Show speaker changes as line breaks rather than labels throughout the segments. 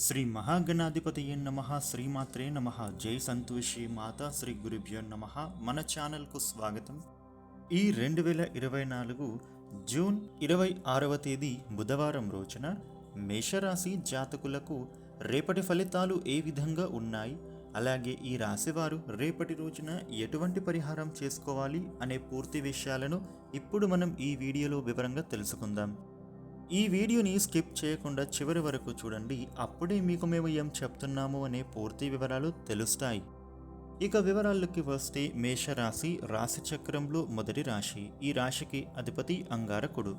శ్రీ మహాగణాధిపతయ నమ శ్రీమాత్రే నమ జై సంతోషి మాతా శ్రీ గురుభ్యో నమ. మన ఛానల్కు స్వాగతం. ఈ రెండు వేల ఇరవై నాలుగు జూన్ ఇరవై ఆరవ తేదీ బుధవారం రోజున మేషరాశి జాతకులకు రేపటి ఫలితాలు ఏ విధంగా ఉన్నాయి? అలాగే ఈ రాశివారు రేపటి రోజున ఎటువంటి పరిహారం చేసుకోవాలి? అనే పూర్తి విషయాలను ఇప్పుడు మనం ఈ వీడియోలో వివరంగా తెలుసుకుందాం. ఈ వీడియోని స్కిప్ చేయకుండా చివరి వరకు చూడండి. అప్పుడే మీకు మేము ఏం చెప్తున్నాము అనే పూర్తి వివరాలు తెలుస్తాయి. ఇక వివరాల్లోకి వస్తే మేషరాశి రాశి చక్రంలో మొదటి రాశి. ఈ రాశికి అధిపతి అంగారకుడు.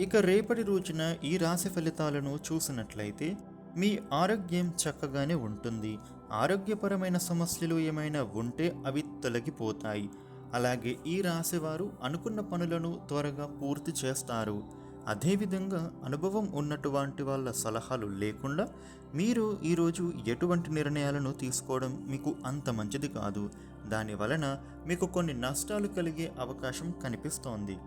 ఇక రేపటి రోజున ఈ రాశి ఫలితాలను చూసినట్లయితే మీ ఆరోగ్యం చక్కగానే ఉంటుంది. ఆరోగ్యపరమైన సమస్యలు ఏమైనా ఉంటే అవి తొలగిపోతాయి. అలాగే ఈ రాశివారు అనుకున్న పనులను త్వరగా పూర్తి చేస్తారు. అదేవిధంగా అనుభవం ఉన్నటువంటి వాళ్ళ సలహాలు లేకుండా మీరు ఈరోజు ఎటువంటి నిర్ణయాలను తీసుకోవడం మీకు అంత మంచిది కాదు. దాని వలన మీకు కొన్ని నష్టాలు కలిగే అవకాశం కనిపిస్తోంది.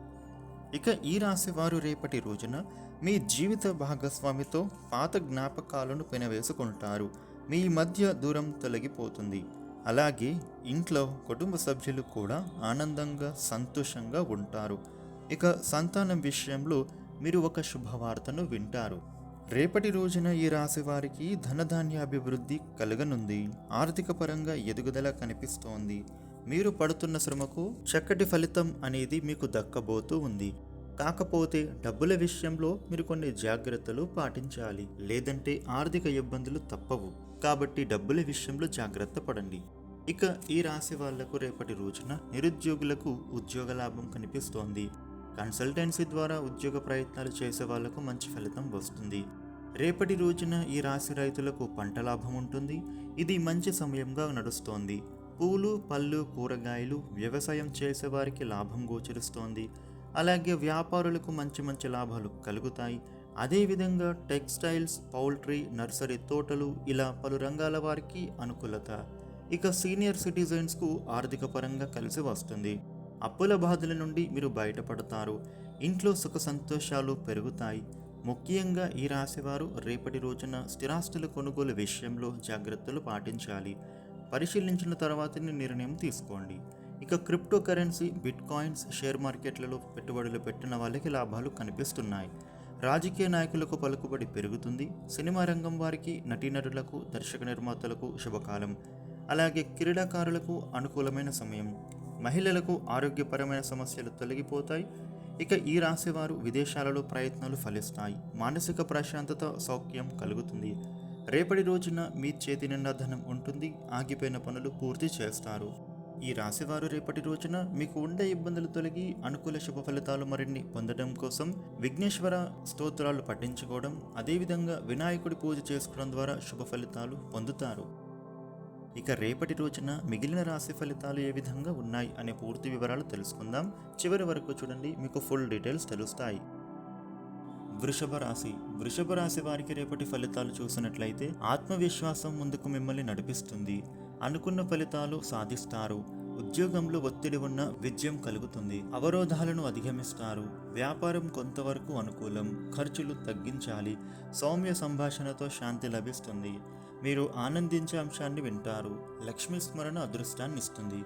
ఇక ఈ రాశివారు రేపటి రోజున మీ జీవిత భాగస్వామితో పాత జ్ఞాపకాలను పెనవేసుకుంటారు. మీ మధ్య దూరం తొలగిపోతుంది. అలాగే ఇంట్లో కుటుంబ సభ్యులు కూడా ఆనందంగా సంతోషంగా ఉంటారు. ఇక సంతానం విషయంలో మీరు ఒక శుభవార్తను వింటారు. రేపటి రోజున ఈ రాశి వారికి ధనధాన్య అభివృద్ధి కలగనుంది. ఆర్థిక పరంగా ఎదుగుదల కనిపిస్తోంది. మీరు పడుతున్న శ్రమకు చక్కటి ఫలితం అనేది మీకు దక్కబోతూ ఉంది. కాకపోతే డబ్బుల విషయంలో మీరు కొన్ని జాగ్రత్తలు పాటించాలి. లేదంటే ఆర్థిక ఇబ్బందులు తప్పవు. కాబట్టి డబ్బుల విషయంలో జాగ్రత్త పడండి. ఇక ఈ రాశి వాళ్ళకు రేపటి రోజున నిరుద్యోగులకు ఉద్యోగ లాభం కనిపిస్తోంది. కన్సల్టెన్సీ ద్వారా ఉద్యోగ ప్రయత్నాలు చేసే వాళ్ళకు మంచి ఫలితం వస్తుంది. రేపటి రోజున ఈ రాశి రైతులకు పంట లాభం ఉంటుంది. ఇది మంచి సమయంగా నడుస్తోంది. పూలు పళ్ళు కూరగాయలు వ్యవసాయం చేసే వారికి లాభం గోచరిస్తోంది. అలాగే వ్యాపారులకు మంచి మంచి లాభాలు కలుగుతాయి. అదేవిధంగా టెక్స్టైల్స్ పౌల్ట్రీ నర్సరీ తోటలు ఇలా పలు రంగాల వారికి అనుకూలత. ఇక సీనియర్ సిటిజన్స్కు ఆర్థిక పరంగా కలిసి వస్తుంది. అప్పుల బాధల నుండి మీరు బయటపడతారు. ఇంట్లో సుఖ సంతోషాలు పెరుగుతాయి. ముఖ్యంగా ఈ రాశివారు రేపటి రోజున స్థిరాస్తుల కొనుగోలు విషయంలో జాగ్రత్తలు పాటించాలి. పరిశీలించిన తర్వాతనే నిర్ణయం తీసుకోండి. ఇక crypto currency bit coins share మార్కెట్లలో పెట్టుబడులు పెట్టిన వాళ్ళకి లాభాలు కనిపిస్తున్నాయి. రాజకీయ నాయకులకు పలుకుబడి పెరుగుతుంది. సినిమా రంగం వారికి నటీనటులకు దర్శక నిర్మాతలకు శుభకాలం. అలాగే క్రీడాకారులకు అనుకూలమైన సమయం. మహిళలకు ఆరోగ్యపరమైన సమస్యలు తొలగిపోతాయి. ఇక ఈ రాశివారు విదేశాలలో ప్రయత్నాలు ఫలిస్తాయి. మానసిక ప్రశాంతత సౌఖ్యం కలుగుతుంది. రేపటి రోజున మీ చేతి నిండా ధనం ఉంటుంది. ఆగిపోయిన పనులు పూర్తి చేస్తారు. ఈ రాశివారు రేపటి రోజున మీకు ఉండే ఇబ్బందులు తొలగి అనుకూల శుభ ఫలితాలు మరిన్ని పొందడం కోసం విఘ్నేశ్వర స్తోత్రాలు పఠించుకోవడం అదేవిధంగా వినాయకుడి పూజ చేసుకోవడం ద్వారా శుభ ఫలితాలు పొందుతారు. ఇక రేపటి రోజున మిగిలిన రాశి ఫలితాలు ఏ విధంగా ఉన్నాయి అనే పూర్తి వివరాలు తెలుసుకుందాం. చివరి వరకు చూడండి మీకు ఫుల్ డీటెయిల్స్ తెలుస్తాయి. వృషభ రాశి. వృషభ రాశి వారికి రేపటి ఫలితాలు చూసినట్లయితే ఆత్మవిశ్వాసం ముందుకు మిమ్మల్ని నడిపిస్తుంది. అనుకున్న ఫలితాలు సాధిస్తారు. ఉద్యోగంలో ఒత్తిడి ఉన్న విజయం కలుగుతుంది. అవరోధాలను అధిగమిస్తారు. వ్యాపారం కొంతవరకు అనుకూలం. ఖర్చులు తగ్గించాలి. సౌమ్య సంభాషణతో శాంతి లభిస్తుంది. మీరు ఆనందించే అంశాన్ని వింటారు. లక్ష్మీ స్మరణ అదృష్టాన్ని ఇస్తుంది.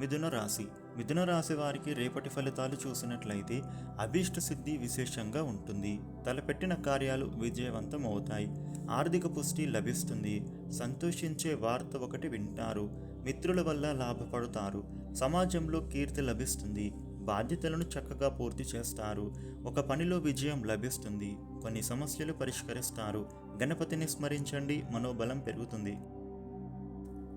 మిథున రాశి. మిథున రాశి వారికి రేపటి ఫలితాలు చూసినట్లయితే అభీష్ట సిద్ధి విశేషంగా ఉంటుంది. తలపెట్టిన కార్యాలు విజయవంతం అవుతాయి. ఆర్థిక పుష్టి లభిస్తుంది. సంతోషించే వార్త ఒకటి వింటారు. మిత్రుల వల్ల లాభపడతారు. సమాజంలో కీర్తి లభిస్తుంది. బాధ్యతలను చక్కగా పూర్తి చేస్తారు. ఒక పనిలో విజయం లభిస్తుంది. కొన్ని సమస్యలు పరిష్కరిస్తారు. గణపతిని స్మరించండి. మనోబలం పెరుగుతుంది.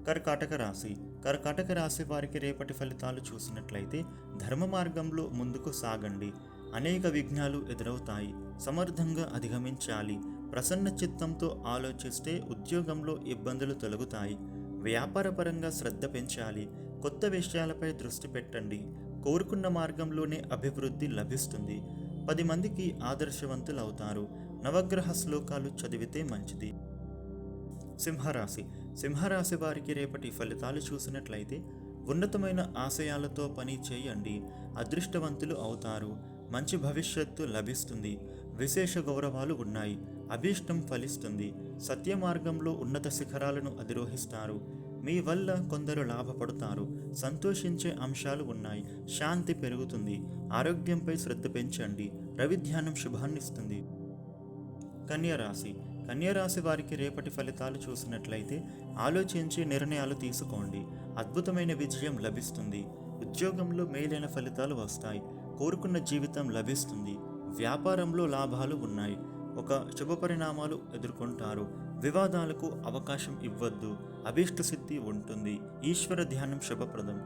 కర్కాటక రాశి. కర్కాటక రాశి వారికి రేపటి ఫలితాలు చూసినట్లయితే ధర్మ మార్గంలో ముందుకు సాగండి. అనేక విఘ్నాలు ఎదురవుతాయి. సమర్థంగా అధిగమించాలి. ప్రసన్న చిత్తంతో ఆలోచిస్తే ఉద్యోగంలో ఇబ్బందులు తొలగుతాయి. వ్యాపారపరంగా శ్రద్ధ పెంచాలి. కొత్త విషయాలపై దృష్టి పెట్టండి. కోరుకున్న మార్గంలోనే అభివృద్ధి లభిస్తుంది. పది మందికి ఆదర్శవంతులు అవుతారు నవగ్రహ శ్లోకాలు చదివితే మంచిది. సింహరాశి. సింహరాశి వారికి రేపటి ఫలితాలు చూసినట్లయితే ఉన్నతమైన ఆశయాలతో పని చేయండి. అదృష్టవంతులు అవుతారు. మంచి భవిష్యత్తు లభిస్తుంది. విశేష గౌరవాలు ఉన్నాయి. అభీష్టం ఫలిస్తుంది. సత్య మార్గంలో ఉన్నత శిఖరాలను అధిరోహిస్తారు. మీ వల్ల కొందరు లాభపడతారు. సంతోషించే అంశాలు ఉన్నాయి. శాంతి పెరుగుతుంది. ఆరోగ్యంపై శ్రద్ధ పెంచండి. రవి ధ్యానం శుభాన్నిస్తుంది. కన్యరాశి. కన్యరాశి వారికి రేపటి ఫలితాలు చూసినట్లయితే ఆలోచించి నిర్ణయాలు తీసుకోండి. అద్భుతమైన విజయం లభిస్తుంది. ఉద్యోగంలో మేలైన ఫలితాలు వస్తాయి. కోరుకున్న జీవితం లభిస్తుంది. వ్యాపారంలో లాభాలు ఉన్నాయి. ఒక శుభ పరిణామాలు ఎదుర్కొంటారు. వివాదాలకు అవకాశం ఇవ్వద్దు. అభీష్ట సిద్ధి ఉంటుంది. ఈశ్వర ధ్యానం శుభప్రదం.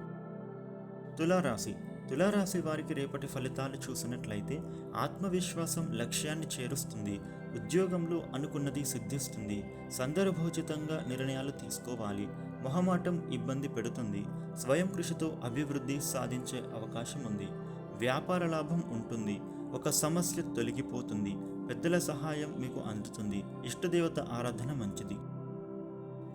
తులారాశి. తులారాశి వారికి రేపటి ఫలితాలు చూసినట్లయితే ఆత్మవిశ్వాసం లక్ష్యాన్ని చేరుస్తుంది. ఉద్యోగంలో అనుకున్నది సిద్ధిస్తుంది. సందర్భోచితంగా నిర్ణయాలు తీసుకోవాలి. మొహమాటం ఇబ్బంది పెడుతుంది. స్వయం కృషితో అభివృద్ధి సాధించే అవకాశం ఉంది. వ్యాపార లాభం ఉంటుంది. ఒక సమస్య తొలగిపోతుంది. పెద్దల సహాయం మీకు అందుతుంది. ఇష్టదేవత ఆరాధన మంచిది.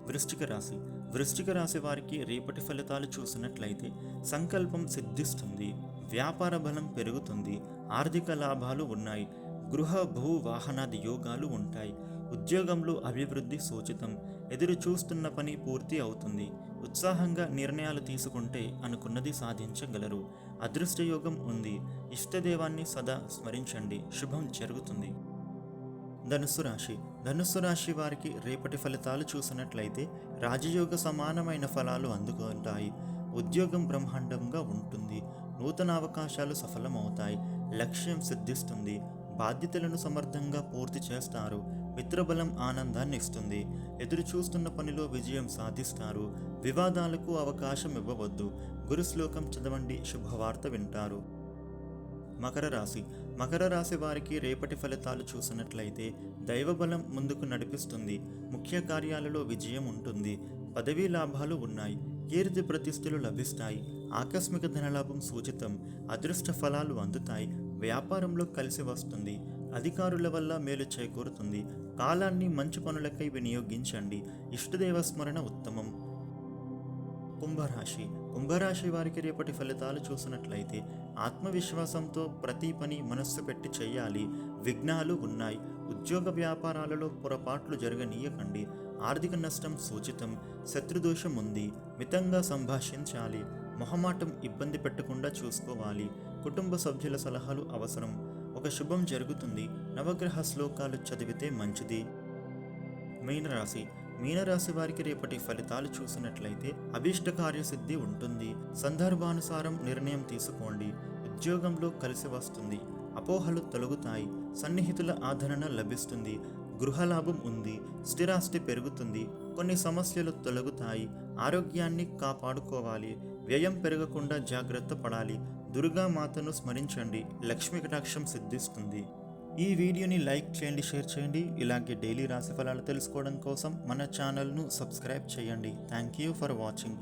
వృష్టిక రాశి. వృష్టిక రాశి వారికి రేపటి ఫలితాలు చూసినట్లయితే సంకల్పం సిద్ధిస్తుంది. వ్యాపార బలం పెరుగుతుంది. ఆర్థిక లాభాలు ఉన్నాయి. గృహ భూ వాహనాది యోగాలు ఉంటాయి. ఉద్యోగంలో అభివృద్ధి సూచితం. ఎదురు చూస్తున్న పని పూర్తి అవుతుంది. ఉత్సాహంగా నిర్ణయాలు తీసుకుంటే అనుకున్నది సాధించగలరు. అదృష్టయోగం ఉంది. ఇష్టదేవాన్ని సదా స్మరించండి. శుభం జరుగుతుంది. ధనుస్సు రాశి. ధనుస్సు రాశి వారికి రేపటి ఫలితాలు చూసినట్లయితే రాజయోగ సమానమైన ఫలాలు అందుకుంటాయి. ఉద్యోగం బ్రహ్మాండంగా ఉంటుంది. నూతన అవకాశాలు సఫలమవుతాయి. లక్ష్యం సిద్ధిస్తుంది. బాధ్యతలను సమర్థంగా పూర్తి చేస్తారు. మిత్రబలం ఆనందాన్ని ఇస్తుంది. ఎదురు చూస్తున్న పనిలో విజయం సాధిస్తారు. వివాదాలకు అవకాశం ఇవ్వవద్దు. గురుశ్లోకం చదవండి. శుభవార్త వింటారు. మకర రాశి. మకర రాశి వారికి రేపటి ఫలితాలు చూసినట్లయితే దైవబలం ముందుకు నడిపిస్తుంది. ముఖ్య కార్యాలలో విజయం ఉంటుంది. పదవీ లాభాలు ఉన్నాయి. కీర్తి ప్రతిష్టలు లభిస్తాయి. ఆకస్మిక ధనలాభం సూచితం. అదృష్ట ఫలాలు అందుతాయి. వ్యాపారంలో కలిసి వస్తుంది. అధికారుల వల్ల మేలు చేకూరుతుంది. కాలాన్ని మంచి పనులకై వినియోగించండి. ఇష్టదేవ స్మరణ ఉత్తమం. కుంభరాశి. కుంభరాశి వారికి రేపటి ఫలితాలు చూసినట్లయితే ఆత్మవిశ్వాసంతో ప్రతి పని మనస్సు పెట్టి చేయాలి. విఘ్నాలు ఉన్నాయి. ఉద్యోగ వ్యాపారాలలో పొరపాట్లు జరగనీయకండి. ఆర్థిక నష్టం సూచితం. శత్రుదోషం ఉంది. మితంగా సంభాషించాలి. మొహమాటం ఇబ్బంది పెట్టకుండా చూసుకోవాలి. కుటుంబ సభ్యుల సలహాలు అవసరం. ఒక శుభం జరుగుతుంది. నవగ్రహ శ్లోకాలు చదివితే మంచిది. మీనరాశి. మీనరాశి వారికి రేపటి ఫలితాలు చూసినట్లయితే అభీష్ట కార్యసిద్ధి ఉంటుంది. సందర్భానుసారం నిర్ణయం తీసుకోండి. ఉద్యోగంలో కలిసి వస్తుంది. అపోహలు తొలగుతాయి. సన్నిహితుల ఆదరణ లభిస్తుంది. గృహలాభం ఉంది. స్థిరాస్తి పెరుగుతుంది. కొన్ని సమస్యలు తొలగుతాయి. ఆరోగ్యాన్ని కాపాడుకోవాలి. వ్యయం పెరగకుండా జాగ్రత్త పడాలి. దుర్గా మాతను స్మరించండి. లక్ష్మీ కటాక్షం సిద్ధిస్తుంది. ఈ వీడియోని లైక్ చేయండి షేర్ చేయండి. ఇలాగే డైలీ రాశి ఫలాలు తెలుసుకోవడం కోసం మన ఛానల్ను సబ్స్క్రైబ్ చేయండి. Thank you for watching.